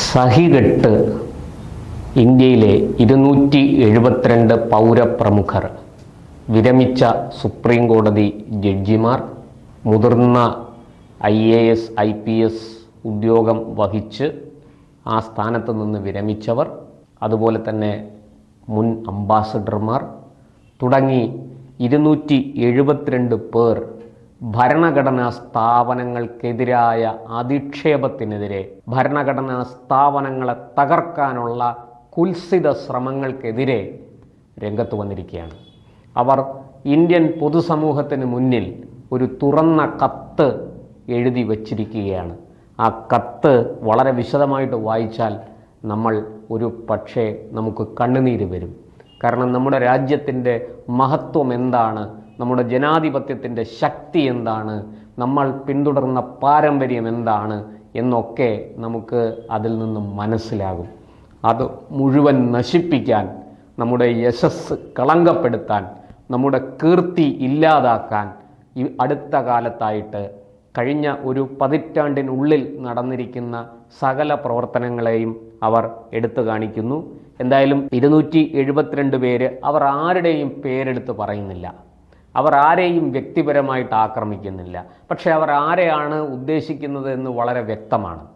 സഹികെട്ട് ഇന്ത്യയിലെ ഇരുന്നൂറ്റി എഴുപത്തിരണ്ട് പൗരപ്രമുഖർ വിരമിച്ച സുപ്രീം കോടതി ജഡ്ജിമാർ മുതിർന്ന I A S I P S ഉദ്യോഗം വഹിച്ച് ആ സ്ഥാനത്ത് നിന്ന് വിരമിച്ചവർ അതുപോലെ തന്നെ മുൻ അംബാസഡർമാർ തുടങ്ങി ഇരുന്നൂറ്റി എഴുപത്തിരണ്ട് പേർ ഭരണഘടനാ സ്ഥാപനങ്ങൾക്കെതിരായ അധിക്ഷേപത്തിനെതിരെ ഭരണഘടനാ സ്ഥാപനങ്ങളെ തകർക്കാനുള്ള കുൽസിത ശ്രമങ്ങൾക്കെതിരെ രംഗത്ത് വന്നിരിക്കുകയാണ്. അവർ ഇന്ത്യൻ പൊതുസമൂഹത്തിന് മുന്നിൽ ഒരു തുറന്ന കത്ത് എഴുതി വച്ചിരിക്കുകയാണ്. ആ കത്ത് വളരെ വിശദമായിട്ട് വായിച്ചാൽ നമ്മൾ ഒരു പക്ഷേ നമുക്ക് കണ്ണുനീര് വരും. കാരണം നമ്മുടെ രാജ്യത്തിന്റെ മഹത്വം എന്താണ്? നമ്മുടെ ജനാധിപത്യത്തിന്റെ ശക്തി എന്താണ്? നമ്മൾ പിന്തുടർന്ന പാരമ്പര്യം എന്താണ്? എന്നൊക്കെ നമുക്ക് അതിൽ നിന്നും മനസ്സിലാകും. അത് മുഴുവൻ നശിപ്പിക്കാൻ നമ്മുടെ യശസ് കളങ്കപ്പെടുത്താൻ നമ്മുടെ കീർത്തി ഇല്ലാതാക്കാൻ ഈ അടുത്ത കാലത്തായിട്ട് കഴിഞ്ഞ ഒരു പതിറ്റാണ്ടിനുള്ളിൽ നടന്നിരിക്കുന്ന സകല പ്രവർത്തനങ്ങളെയും അവർ എടുത്തു കാണിക്കുന്നു. എന്തായാലും ഇരുന്നൂറ്റി എഴുപത്തിരണ്ട് പേര് അവർ ആരുടെയും പേരെടുത്ത് പറയുന്നില്ല. അവർ ആരെയും വ്യക്തിപരമായിട്ട് ആക്രമിക്കുന്നില്ല. പക്ഷേ അവർ ആരെയാണ് ഉദ്ദേശിക്കുന്നത് എന്ന് വളരെ വ്യക്തമാണ്.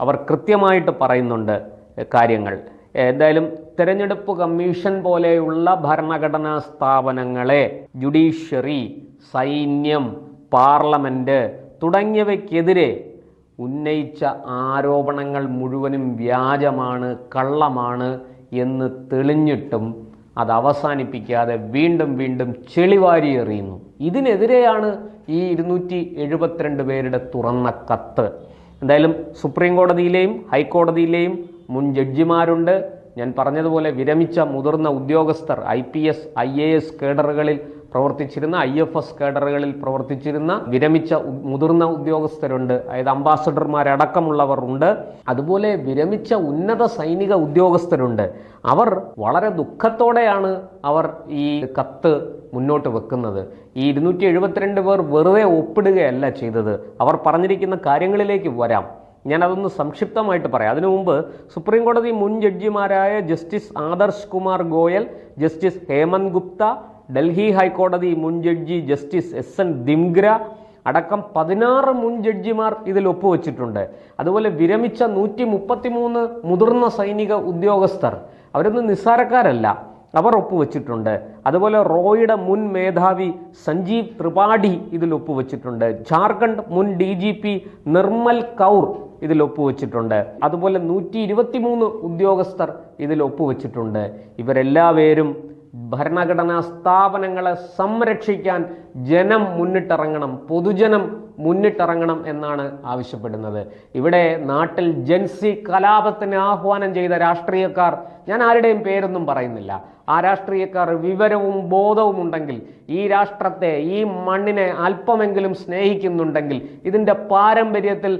അവർ കൃത്യമായിട്ട് പറയുന്നുണ്ട് കാര്യങ്ങൾ. എന്തായാലും തിരഞ്ഞെടുപ്പ് കമ്മീഷൻ പോലെയുള്ള ഭരണഘടനാ സ്ഥാപനങ്ങളെ ജുഡീഷ്യറി സൈന്യം പാർലമെന്റ് തുടങ്ങിയവയ്ക്കെതിരെ ഉന്നയിച്ച ആരോപണങ്ങൾ മുഴുവനും വ്യാജമാണ് കള്ളമാണ് എന്ന് തെളിഞ്ഞിട്ടും അത് അവസാനിപ്പിക്കാതെ വീണ്ടും വീണ്ടും ചെളിവാരി എറിയുന്നു. ഇതിനെതിരെയാണ് ഈ ഇരുന്നൂറ്റി എഴുപത്തിരണ്ട് പേരുടെ തുറന്ന കത്ത്. എന്തായാലും സുപ്രീം കോടതിയിലെയും ഹൈക്കോടതിയിലെയും മുൻ ജഡ്ജിമാരുണ്ട്. ഞാൻ പറഞ്ഞതുപോലെ വിരമിച്ച മുതിർന്ന ഉദ്യോഗസ്ഥർ I P S I A S കേഡറുകളിൽ പ്രവർത്തിച്ചിരുന്ന ഐ എഫ് എസ് കേഡറുകളിൽ പ്രവർത്തിച്ചിരുന്ന വിരമിച്ച മുതിർന്ന ഉദ്യോഗസ്ഥരുണ്ട്. അതായത് അംബാസഡർമാരടക്കമുള്ളവർ ഉണ്ട്. അതുപോലെ വിരമിച്ച ഉന്നത സൈനിക ഉദ്യോഗസ്ഥരുണ്ട്. അവർ വളരെ ദുഃഖത്തോടെയാണ് അവർ ഈ കത്ത് മുന്നോട്ട് വെക്കുന്നത്. ഈ ഇരുന്നൂറ്റി എഴുപത്തിരണ്ട് പേർ വെറുതെ ഒപ്പിടുകയല്ല ചെയ്തത്. അവർ പറഞ്ഞിരിക്കുന്ന കാര്യങ്ങളിലേക്ക് വരാം. ഞാൻ അതൊന്ന് സംക്ഷിപ്തമായിട്ട് പറയാം. അതിനു മുമ്പ് സുപ്രീം കോടതി മുൻ ജഡ്ജിമാരായ ജസ്റ്റിസ് ആദർശ് കുമാർ ഗോയൽ ജസ്റ്റിസ് ഹേമന്ത് ഗുപ്ത ഡൽഹി ഹൈക്കോടതി മുൻ judge justice S N Dhingra അടക്കം പതിനാറ് മുൻ ജഡ്ജിമാർ ഇതിൽ ഒപ്പുവെച്ചിട്ടുണ്ട്. അതുപോലെ വിരമിച്ച നൂറ്റി മുപ്പത്തിമൂന്ന് മുതിർന്ന സൈനിക ഉദ്യോഗസ്ഥർ. അവരൊന്നും നിസ്സാരക്കാരല്ല. അവർ ഒപ്പുവെച്ചിട്ടുണ്ട്. അതുപോലെ റോയുടെ മുൻ മേധാവി സഞ്ജീവ് ത്രിപാഠി ഇതിൽ ഒപ്പുവെച്ചിട്ടുണ്ട്. ജാർഖണ്ഡ് മുൻ D G P Nirmal Kaur ഇതിൽ ഒപ്പുവെച്ചിട്ടുണ്ട്. അതുപോലെ നൂറ്റി ഇരുപത്തിമൂന്ന് ഉദ്യോഗസ്ഥർ ഇതിൽ ഒപ്പുവെച്ചിട്ടുണ്ട്. ഇവരെല്ലാവരും ഭരണഘടനാ സ്ഥാപനങ്ങളെ സംരക്ഷിക്കാൻ ജനം മുന്നിട്ടിറങ്ങണം. പൊതുജനം മുന്നിട്ടിറങ്ങണം എന്നാണ് ആവശ്യപ്പെടുന്നത്. ഇവിടെ നാട്ടിൽ ജൻസി കലാപത്തിന് ആഹ്വാനം ചെയ്ത രാഷ്ട്രീയക്കാർ ഞാൻ ആരുടെയും പേരൊന്നും പറയുന്നില്ല. ആ രാഷ്ട്രീയക്കാർ വിവരവും ബോധവും ഉണ്ടെങ്കിൽ ഈ രാഷ്ട്രത്തെ ഈ മണ്ണിനെ അല്പമെങ്കിലും സ്നേഹിക്കുന്നുണ്ടെങ്കിൽ ഇതിന്റെ പാരമ്പര്യത്തിൽ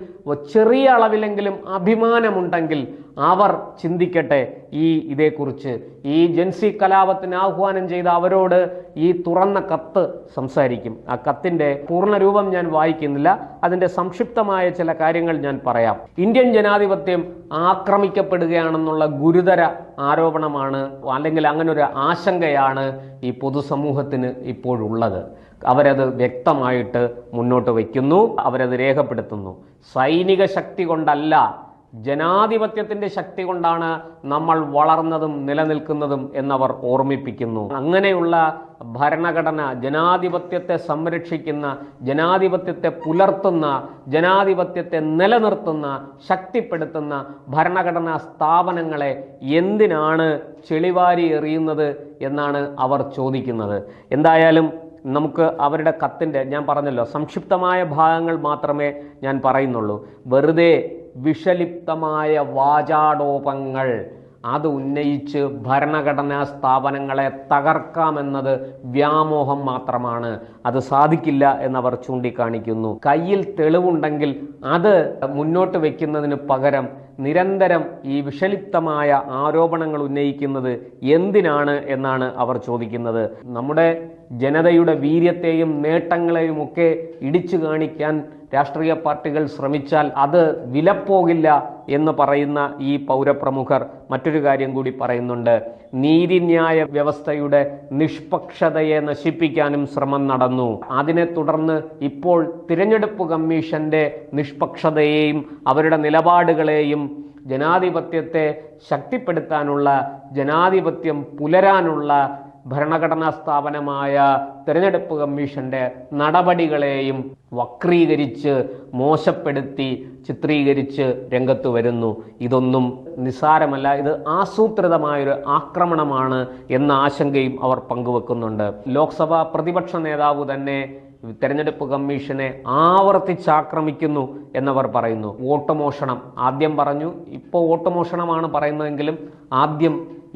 ചെറിയ അളവിലെങ്കിലും അഭിമാനമുണ്ടെങ്കിൽ അവർ ചിന്തിക്കട്ടെ ഈ ഇതേക്കുറിച്ച്. ഈ ജൻസി കലാപത്തിന് ആഹ്വാനം ചെയ്ത അവരോട് ഈ തുറന്ന കത്ത് സംസാരിക്കും. ആ കത്തിന്റെ പൂർണരൂപം ഞാൻ വായിക്കുന്നില്ല അതിന്റെ സംക്ഷിപ്തമായ ചില കാര്യങ്ങൾ ഞാൻ പറയാം. ഇന്ത്യൻ ജനാധിപത്യം ആക്രമിക്കപ്പെടുകയാണെന്നുള്ള ഗുരുതര ആരോപണമാണ് അല്ലെങ്കിൽ അങ്ങനെ ഒരു ആശങ്കയാണ് ഈ പൊതുസമൂഹത്തിന് ഇപ്പോഴുള്ളത്. അവരത് വ്യക്തമായിട്ട് മുന്നോട്ട് വയ്ക്കുന്നു അവരത് രേഖപ്പെടുത്തുന്നു. സൈനിക ശക്തി കൊണ്ടല്ല ജനാധിപത്യത്തിന്റെ ശക്തി കൊണ്ടാണ് നമ്മൾ വളർന്നതും നിലനിൽക്കുന്നതും എന്നവർ ഓർമ്മിപ്പിക്കുന്നു. അങ്ങനെയുള്ള ഭരണഘടന ജനാധിപത്യത്തെ സംരക്ഷിക്കുന്ന ജനാധിപത്യത്തെ പുലർത്തുന്ന ജനാധിപത്യത്തെ നിലനിർത്തുന്ന ശക്തിപ്പെടുത്തുന്ന ഭരണഘടനാ സ്ഥാപനങ്ങളെ എന്തിനാണ് ചെളിവാരി എറിയുന്നത് എന്നാണ് അവർ ചോദിക്കുന്നത്. എന്തായാലും നമുക്ക് അവരുടെ കത്തിന്റെ ഞാൻ പറഞ്ഞല്ലോ സംക്ഷിപ്തമായ ഭാഗങ്ങൾ മാത്രമേ ഞാൻ പറയുന്നുള്ളൂ. വെറുതെ വിഷലിപ്തമായ വാചാടോപങ്ങൾ. അത് ഉന്നയിച്ച് ഭരണഘടനാ സ്ഥാപനങ്ങളെ തകർക്കാമെന്നത് വ്യാമോഹം മാത്രമാണ്. അത് സാധിക്കില്ല എന്നവർ ചൂണ്ടിക്കാണിക്കുന്നു. കയ്യിൽ തെളിവുണ്ടെങ്കിൽ അത് മുന്നോട്ട് വയ്ക്കുന്നതിന് പകരം നിരന്തരം ഈ വിഷലിപ്തമായ ആരോപണങ്ങൾ ഉന്നയിക്കുന്നത് എന്തിനാണ് എന്നാണ് അവർ ചോദിക്കുന്നത്. നമ്മുടെ ജനതയുടെ വീര്യത്തെയും നേട്ടങ്ങളെയും ഒക്കെ ഇടിച്ചു കാണിക്കാൻ രാഷ്ട്രീയ പാർട്ടികൾ ശ്രമിച്ചാൽ അത് വിലപ്പോകില്ല എന്ന് പറയുന്ന ഈ പൗരപ്രമുഖർ മറ്റൊരു കാര്യം കൂടി പറയുന്നുണ്ട്. നീതിന്യായ വ്യവസ്ഥയുടെ നിഷ്പക്ഷതയെ നശിപ്പിക്കാനും ശ്രമം നടന്നു. അതിനെ തുടർന്ന് ഇപ്പോൾ തിരഞ്ഞെടുപ്പ് കമ്മീഷന്റെ നിഷ്പക്ഷതയെയും അവരുടെ നിലപാടുകളെയും ജനാധിപത്യത്തെ ശക്തിപ്പെടുത്താനുള്ള ജനാധിപത്യം പുലരാനുള്ള ഭരണഘടനാ സ്ഥാപനമായ തിരഞ്ഞെടുപ്പ് കമ്മീഷന്റെ നടപടികളെയും വക്രീകരിച്ച് മോശപ്പെടുത്തി ചിത്രീകരിച്ച് രംഗത്ത് വരുന്നു. ഇതൊന്നും നിസ്സാരമല്ല ഇത് ആസൂത്രിതമായൊരു ആക്രമണമാണ് എന്ന ആശങ്കയും അവർ പങ്കുവെക്കുന്നുണ്ട്. ലോക്സഭാ പ്രതിപക്ഷ നേതാവ് തന്നെ തെരഞ്ഞെടുപ്പ് കമ്മീഷനെ ആവർത്തിച്ചാക്രമിക്കുന്നു എന്നവർ പറയുന്നു. വോട്ട് മോഷണം ആദ്യം പറഞ്ഞു ഇപ്പോൾ വോട്ട് മോഷണമാണ് പറയുന്നതെങ്കിലും ആദ്യം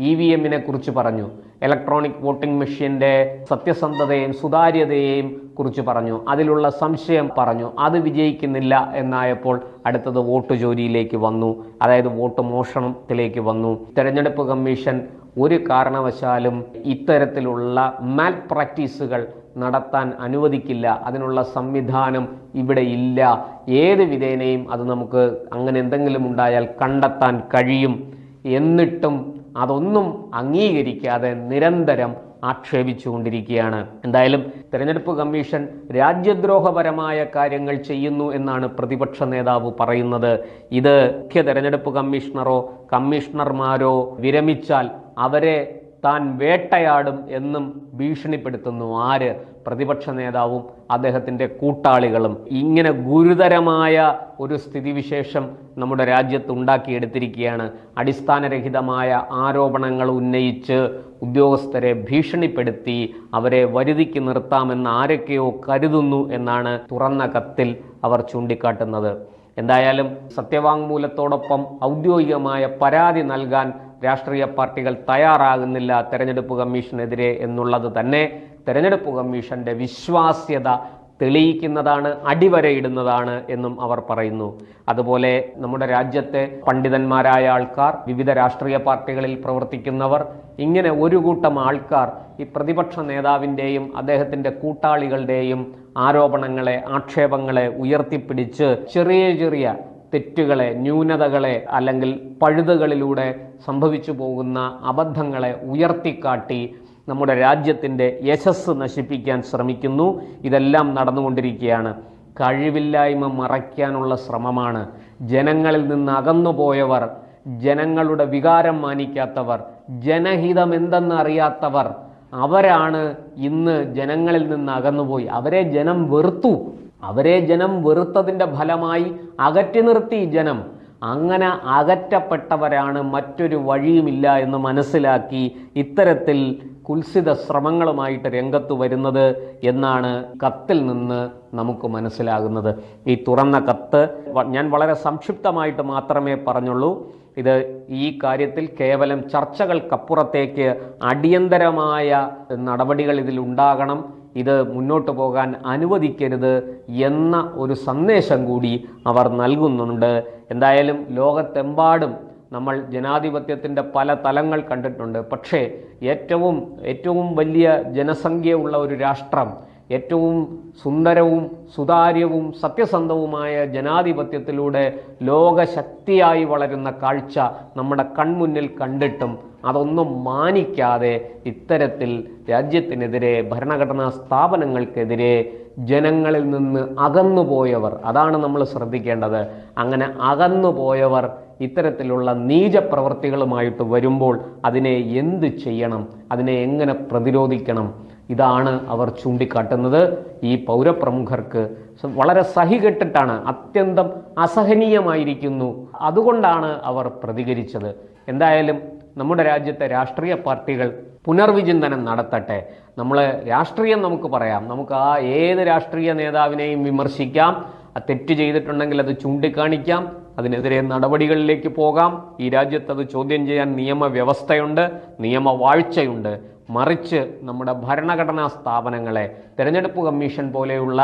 ഇ വി എമ്മിനെ കുറിച്ച് പറഞ്ഞു. ഇലക്ട്രോണിക് വോട്ടിംഗ് മെഷീന്റെ സത്യസന്ധതയെയും സുതാര്യതയെയും കുറിച്ച് പറഞ്ഞു. അതിലുള്ള സംശയം പറഞ്ഞു. അത് വിജയിക്കുന്നില്ല എന്നായപ്പോൾ അടുത്തത് വോട്ട് ജോലിയിലേക്ക് വന്നു. അതായത് വോട്ട് മോഷണത്തിലേക്ക് വന്നു. തെരഞ്ഞെടുപ്പ് കമ്മീഷൻ ഒരു കാരണവശാലും ഇത്തരത്തിലുള്ള മാൽ പ്രാക്ടീസുകൾ നടത്താൻ അനുവദിക്കില്ല. അതിനുള്ള സംവിധാനം ഇവിടെ ഇല്ല. ഏത് വിധേനയും അത് നമുക്ക് അങ്ങനെ എന്തെങ്കിലും ഉണ്ടായാൽ കണ്ടെത്താൻ കഴിയും. എന്നിട്ടും അതൊന്നും അംഗീകരിക്കാതെ നിരന്തരം ആക്ഷേപിച്ചുകൊണ്ടിരിക്കുകയാണ്. എന്തായാലും തെരഞ്ഞെടുപ്പ് കമ്മീഷൻ രാജ്യദ്രോഹപരമായ കാര്യങ്ങൾ ചെയ്യുന്നു എന്നാണ് പ്രതിപക്ഷ നേതാവ് പറയുന്നത്. ഇത് മുഖ്യ തെരഞ്ഞെടുപ്പ് കമ്മീഷണറോ കമ്മീഷണർമാരോ വിരമിച്ചാൽ അവരെ താൻ വേട്ടയാടും എന്നും ഭീഷണിപ്പെടുത്തുന്നു. ആര്? പ്രതിപക്ഷ നേതാവും അദ്ദേഹത്തിന്റെ കൂട്ടാളികളും. ഇങ്ങനെ ഗുരുതരമായ ഒരു സ്ഥിതിവിശേഷം നമ്മുടെ രാജ്യത്ത് ഉണ്ടാക്കിയെടുത്തിരിക്കുകയാണ്. അടിസ്ഥാനരഹിതമായ ആരോപണങ്ങൾ ഉന്നയിച്ച് ഉദ്യോഗസ്ഥരെ ഭീഷണിപ്പെടുത്തി അവരെ വരുതിക്ക് നിർത്താമെന്ന് ആരൊക്കെയോ കരുതുന്നു എന്നാണ് തുറന്ന കത്തിൽ അവർ ചൂണ്ടിക്കാട്ടുന്നത്. എന്തായാലും സത്യവാങ്മൂലത്തോടൊപ്പം ഔദ്യോഗികമായ പരാതി നൽകാൻ രാഷ്ട്രീയ പാർട്ടികൾ തയ്യാറാകുന്നില്ല തെരഞ്ഞെടുപ്പ് കമ്മീഷനെതിരെ എന്നുള്ളത് തന്നെ തെരഞ്ഞെടുപ്പ് കമ്മീഷന്റെ വിശ്വാസ്യത തെളിയിക്കുന്നതാണ് അടിവരയിടുന്നതാണ് എന്നും അവർ പറയുന്നു. അതുപോലെ നമ്മുടെ രാജ്യത്തെ പണ്ഡിതന്മാരായ ആൾക്കാർ വിവിധ രാഷ്ട്രീയ പാർട്ടികളിൽ പ്രവർത്തിക്കുന്നവർ ഇങ്ങനെ ഒരു കൂട്ടം ആൾക്കാർ ഈ പ്രതിപക്ഷ നേതാവിന്റെയും അദ്ദേഹത്തിന്റെ കൂട്ടാളികളുടെയും ആരോപണങ്ങളെ ആക്ഷേപങ്ങളെ ഉയർത്തിപ്പിടിച്ച് ചെറിയ ചെറിയ തെറ്റുകളെ ന്യൂനതകളെ അല്ലെങ്കിൽ പഴുതുകളിലൂടെ സംഭവിച്ചു പോകുന്ന അബദ്ധങ്ങളെ ഉയർത്തിക്കാട്ടി നമ്മുടെ രാജ്യത്തിന്റെ യശസ് നശിപ്പിക്കാൻ ശ്രമിക്കുന്നു. ഇതെല്ലാം നടന്നുകൊണ്ടിരിക്കുകയാണ്. കഴിവില്ലായ്മ മറയ്ക്കാനുള്ള ശ്രമമാണ്. ജനങ്ങളിൽ നിന്ന് അകന്നുപോയവർ ജനങ്ങളുടെ വികാരം മാനിക്കാത്തവർ ജനഹിതം എന്തെന്നറിയാത്തവർ അവരാണ് ഇന്ന് ജനങ്ങളിൽ നിന്ന് അകന്നുപോയി. അവരെ ജനം വെറുത്തു. അവരെ ജനം വെറുത്തതിന്റെ ഫലമായി അകറ്റി നിർത്തി ജനം. അങ്ങനെ അകറ്റപ്പെട്ടവരാണ് മറ്റൊരു വഴിയുമില്ല എന്ന് മനസ്സിലാക്കി ഇത്തരത്തിൽ കുൽസിത ശ്രമങ്ങളുമായിട്ട് രംഗത്ത് വരുന്നത് എന്നാണ് കത്തിൽ നിന്ന് നമുക്ക് മനസ്സിലാകുന്നത്. ഈ തുറന്ന കത്ത് ഞാൻ വളരെ സംക്ഷിപ്തമായിട്ട് മാത്രമേ പറഞ്ഞുള്ളൂ. ഇത് ഈ കാര്യത്തിൽ കേവലം ചർച്ചകൾക്കപ്പുറത്തേക്ക് അടിയന്തരമായ നടപടികൾ ഇതിൽ ഉണ്ടാകണം ഇത് മുന്നോട്ട് പോകാൻ അനുവദിക്കരുത് എന്ന ഒരു സന്ദേശം കൂടി അവർ നൽകുന്നുണ്ട്. എന്തായാലും ലോകത്തെമ്പാടും നമ്മൾ ജനാധിപത്യത്തിന്റെ പല തലങ്ങൾ കണ്ടിട്ടുണ്ട്. പക്ഷേ ഏറ്റവും ഏറ്റവും വലിയ ജനസംഖ്യയുള്ള ഒരു രാഷ്ട്രം ഏറ്റവും സുന്ദരവും സുതാര്യവും സത്യസന്ധവുമായ ജനാധിപത്യത്തിലൂടെ ലോകശക്തിയായി വളരുന്ന കാഴ്ച നമ്മുടെ കൺമുന്നിൽ കണ്ടിട്ടും അതൊന്നും മാനിക്കാതെ ഇത്തരത്തിൽ രാജ്യത്തിനെതിരെ ഭരണഘടനാ സ്ഥാപനങ്ങൾക്കെതിരെ ജനങ്ങളിൽ നിന്ന് അകന്നുപോയവർ. അതാണ് നമ്മൾ ശ്രദ്ധിക്കേണ്ടത്. അങ്ങനെ അകന്നുപോയവർ ഇത്തരത്തിലുള്ള നീചപ്രവർത്തികളുമായിട്ട് വരുമ്പോൾ അതിനെ എന്ത് ചെയ്യണം? അതിനെ എങ്ങനെ പ്രതിരോധിക്കണം? ഇതാണ് അവർ ചൂണ്ടിക്കാട്ടുന്നത്. ഈ പൗരപ്രമുഖർക്ക് വളരെ സഹികെട്ടിട്ടാണ് അത്യന്തം അസഹനീയമായിരിക്കുന്നു. അതുകൊണ്ടാണ് അവർ പ്രതികരിച്ചത്. എന്തായാലും നമ്മുടെ രാജ്യത്തെ രാഷ്ട്രീയ പാർട്ടികൾ പുനർവിചിന്തനം നടത്തട്ടെ. നമ്മൾ രാഷ്ട്രീയം നമുക്ക് പറയാം. നമുക്ക് ആ ഏത് രാഷ്ട്രീയ നേതാവിനെയും വിമർശിക്കാം. തെറ്റ് ചെയ്തിട്ടുണ്ടെങ്കിൽ അത് ചൂണ്ടിക്കാണിക്കാം. അതിനെതിരെ നടപടികളിലേക്ക് പോകാം. ഈ രാജ്യത്ത് അത് ചോദ്യം ചെയ്യാൻ നിയമവ്യവസ്ഥയുണ്ട് നിയമവാഴ്ചയുണ്ട്. മറിച്ച് നമ്മുടെ ഭരണഘടനാ സ്ഥാപനങ്ങളെ തിരഞ്ഞെടുപ്പ് കമ്മീഷൻ പോലെയുള്ള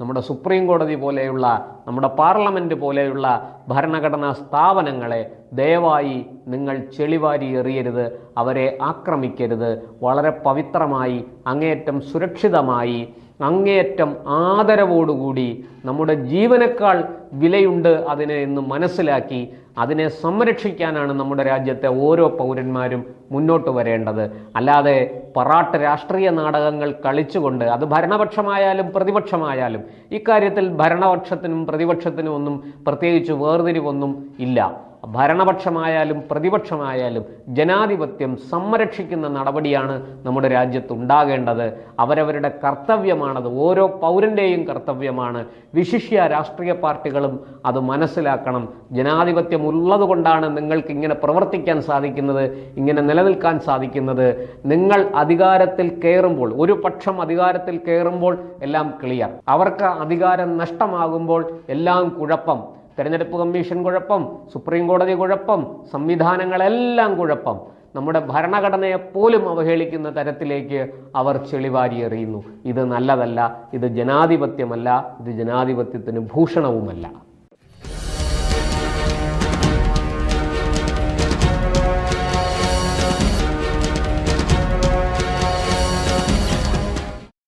നമ്മുടെ സുപ്രീം കോടതി പോലെയുള്ള നമ്മുടെ പാർലമെന്റ് പോലെയുള്ള ഭരണഘടനാ സ്ഥാപനങ്ങളെ ദയവായി നിങ്ങൾ ചെളിവാരി എറിയരുത് അവരെ ആക്രമിക്കരുത്. വളരെ പവിത്രമായി അങ്ങേയറ്റം സുരക്ഷിതമായി അങ്ങേയറ്റം ആദരവോടുകൂടി നമ്മുടെ ജീവനേക്കാൾ വിലയുണ്ട് അതിനെ എന്ന് മനസ്സിലാക്കി അതിനെ സംരക്ഷിക്കാനാണ് നമ്മുടെ രാജ്യത്തെ ഓരോ പൗരന്മാരും മുന്നോട്ട് വരേണ്ടത്. അല്ലാതെ പറാട്ട് രാഷ്ട്രീയ നാടകങ്ങൾ കളിച്ചുകൊണ്ട് അത് ഭരണപക്ഷമായാലും പ്രതിപക്ഷമായാലും ഇക്കാര്യത്തിൽ ഭരണപക്ഷത്തിനും പ്രതിപക്ഷത്തിനും ഒന്നും പ്രത്യേകിച്ച് വേർതിരിവൊന്നും ഇല്ല. ഭരണപക്ഷമായാലും പ്രതിപക്ഷമായാലും ജനാധിപത്യം സംരക്ഷിക്കുന്ന നടപടിയാണ് നമ്മുടെ രാജ്യത്ത് ഉണ്ടാകേണ്ടത് അവരവരുടെ കർത്തവ്യമാണത്. ഓരോ പൗരന്റെയും കർത്തവ്യമാണ്. വിശിഷ്യ രാഷ്ട്രീയ പാർട്ടികളും അത് മനസ്സിലാക്കണം. ജനാധിപത്യം ഉള്ളതുകൊണ്ടാണ് നിങ്ങൾക്ക് ഇങ്ങനെ പ്രവർത്തിക്കാൻ സാധിക്കുന്നത് ഇങ്ങനെ നിലനിൽക്കാൻ സാധിക്കുന്നത്. നിങ്ങൾ അധികാരത്തിൽ കയറുമ്പോൾ ഒരു പക്ഷം അധികാരത്തിൽ കയറുമ്പോൾ എല്ലാം ക്ലിയർ. അവർക്ക് അധികാരം നഷ്ടമാകുമ്പോൾ എല്ലാം കുഴപ്പം. തെരഞ്ഞെടുപ്പ് കമ്മീഷൻ കുഴപ്പം സുപ്രീം കോടതി കുഴപ്പം സംവിധാനങ്ങളെല്ലാം കുഴപ്പം. നമ്മുടെ ഭരണഘടനയെ പോലും അവഹേളിക്കുന്ന തരത്തിലേക്ക് അവർ ചെളിവാരി എറിയുന്നു. ഇത് നല്ലതല്ല ഇത് ജനാധിപത്യമല്ല ഇത് ജനാധിപത്യത്തിന് ഭൂഷണവുമല്ല.